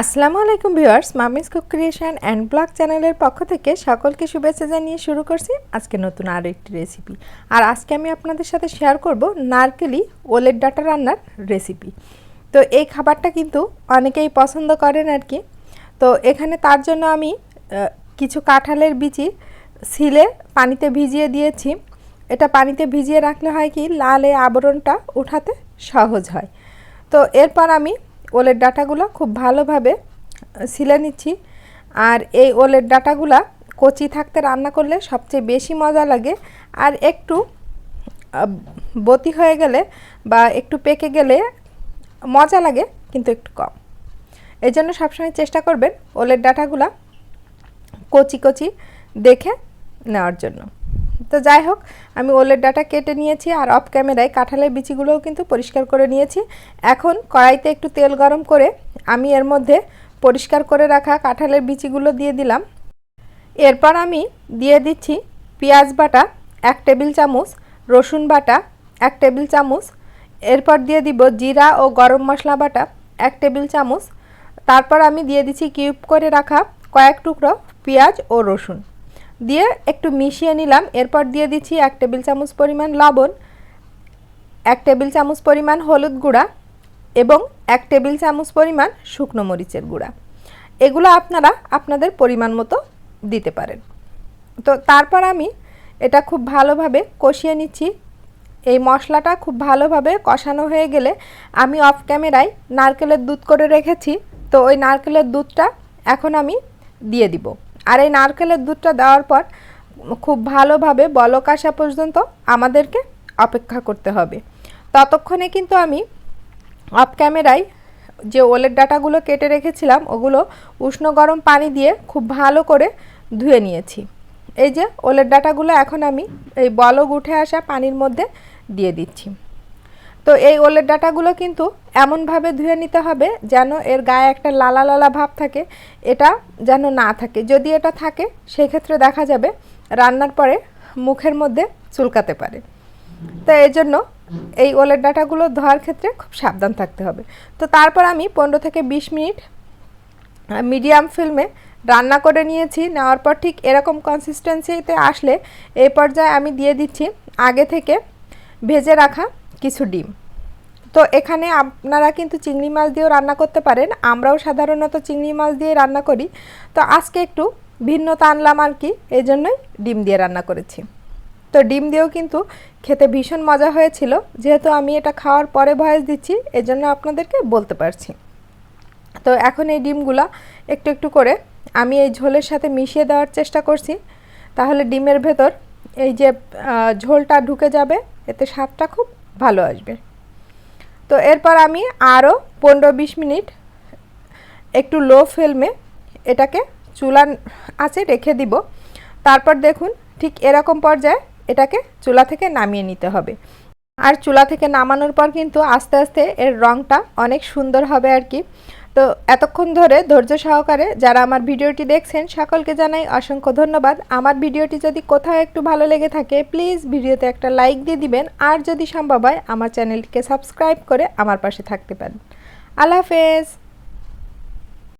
আসসালামু আলাইকুম viewers, মামিস cook creation and blog চ্যানেলের পক্ষ থেকে সকলকে শুভেচ্ছা জানিয়ে শুরু করছি আজকে নতুন আরও একটি রেসিপি। আর আজকে আমি আপনাদের সাথে শেয়ার করব নারকেলি ওলের ডাটা রান্নার রেসিপি তো এই খাবারটা কিন্তু অনেকেই পছন্দ করেন আর কি। তো এখানে তার জন্য আমি কিছু কাঁঠালের বিচি সিলে পানিতে ভিজিয়ে দিয়েছি। এটা পানিতে ভিজিয়ে রাখলে হয় কি, লাল আবরণটা উঠাতে সহজ হয়। তো এরপর আমি ওলের ডাটাগুলো খুব ভালোভাবে সিলে নিচ্ছি। আর এই ওলের ডাটাগুলা কচি থাকতে রান্না করলে সবচেয়ে বেশি মজা লাগে। আর একটু বতি হয়ে গেলে বা একটু পেকে গেলে মজা লাগে, কিন্তু একটু কম। এই জন্য সবসময় চেষ্টা করবেন ওলের ডাটাগুলা কচি কচি দেখে নেওয়ার জন্য। তো যাই হোক, আমি ওলের ডাটা কেটে নিয়েছি আর অফ ক্যামেরায় কাঁঠালের বিচিগুলোও কিন্তু পরিষ্কার করে নিয়েছি। এখন কড়াইতে একটু তেল গরম করে আমি এর মধ্যে পরিষ্কার করে রাখা কাঁঠালের বিচিগুলো দিয়ে দিলাম। এরপর আমি দিয়ে দিচ্ছি পেঁয়াজ বাটা, এক টেবিল চামচ, রসুন বাটা, এক টেবিল চামচ। এরপর দিয়ে দিব জিরা ও গরম মশলা বাটা, এক টেবিল চামচ। তারপর আমি দিয়ে দিচ্ছি কিউব করে রাখা কয়েক টুকরো পেঁয়াজ ও রসুন। দিয়ে একটু মিশিয়ে নিলাম। এরপর দিয়ে দিচ্ছি এক টেবিল চামচ পরিমাণ লবণ, এক টেবিল চামচ পরিমাণ হলুদ গুঁড়া এবং এক টেবিল চামচ পরিমাণ শুকনো মরিচের গুঁড়া। এগুলো আপনারা আপনাদের পরিমাণ মতো দিতে পারেন। তো তারপর আমি এটা খুব ভালোভাবে কষিয়ে নিচ্ছি। এই মশলাটা খুব ভালোভাবে কষানো হয়ে গেলে আমি অফ ক্যামেরায় নারকেলের দুধ করে রেখেছি। তো ওই নারকেলের দুধটা এখন আমি দিয়ে দিব। আর এই নারকেলের দুধটা দেওয়ার পর খুব ভালোভাবে বলক আসা পর্যন্ত আমাদেরকে অপেক্ষা করতে হবে। ততক্ষণে কিন্তু আমি অফ ক্যামেরায় যে ওলের ডাটাগুলো কেটে রেখেছিলাম, ওগুলো উষ্ণ গরম পানি দিয়ে খুব ভালো করে ধুয়ে নিয়েছি। এই যে ওলের ডাটাগুলো এখন আমি এই বলক উঠে আসা পানির মধ্যে দিয়ে দিচ্ছি। তো এই ওলের ডাটাগুলো কিন্তু এমনভাবে ধুয়ে নিতে হবে যেন এর গায়ে একটা লালা লালা ভাব থাকে, এটা যেন না থাকে। যদি এটা থাকে, সেক্ষেত্রে দেখা যাবে রান্নার পরে মুখের মধ্যে চুলকাতে পারে। তো এই জন্য এই ওলের ডাটাগুলো ধোয়ার ক্ষেত্রে খুব সাবধান থাকতে হবে। তো তারপর আমি পনেরো থেকে বিশ মিনিট মিডিয়াম ফিল্মে রান্না করে নিয়েছি। নেওয়ার পর ঠিক এরকম কনসিস্টেন্সিতে আসলে এই পর্যায়ে আমি দিয়ে দিচ্ছি আগে থেকে ভেজে রাখা কিছু ডিম। তো এখানে আপনারা কিন্তু চিংড়ি মাছ দিয়েও রান্না করতে পারেন। আমরাও সাধারণত চিংড়ি মাছ দিয়ে রান্না করি। তো আজকে একটু ভিন্নতা আনলাম আর কি এই জন্যই ডিম দিয়ে রান্না করেছি। তো ডিম দিয়েও কিন্তু খেতে ভীষণ মজা হয়েছিল। যেহেতু আমি এটা খাওয়ার পরে ভয়েস দিচ্ছি, এজন্য আপনাদেরকে বলতে পারছি। তো এখন এই ডিমগুলা একটু একটু করে আমি এই ঝোলের সাথে মিশিয়ে দেওয়ার চেষ্টা করছি। তাহলে ডিমের ভেতর এই যে ঝোলটা ঢুকে যাবে, এতে স্বাদটা খুব ভালো আসবে। তো এরপর আমি আরও পনেরো বিশ মিনিট একটু লো ফ্লেমে এটাকে চুলার আছে রেখে দিব। তারপর দেখুন ঠিক এরকম পর্যায়ে এটাকে চুলা থেকে নামিয়ে নিতে হবে। আর চুলা থেকে নামানোর পর কিন্তু আস্তে আস্তে এর রঙটা অনেক সুন্দর হবে আর কি। তো এতক্ষণ ধরে ধৈর্য সহকারে যারা আমার ভিডিওটি দেখছেন, সকলকে জানাই অসংখ্য ধন্যবাদ। আমার ভিডিওটি যদি কোথাও একটু ভালো লেগে থাকে প্লিজ ভিডিওতে একটা লাইক দিয়ে দিবেন। আর যদি সম্ভব হয়, আমার চ্যানেলটিকে সাবস্ক্রাইব করে আমার পাশে থাকতে পারেন। আল্লাহ হাফেজ।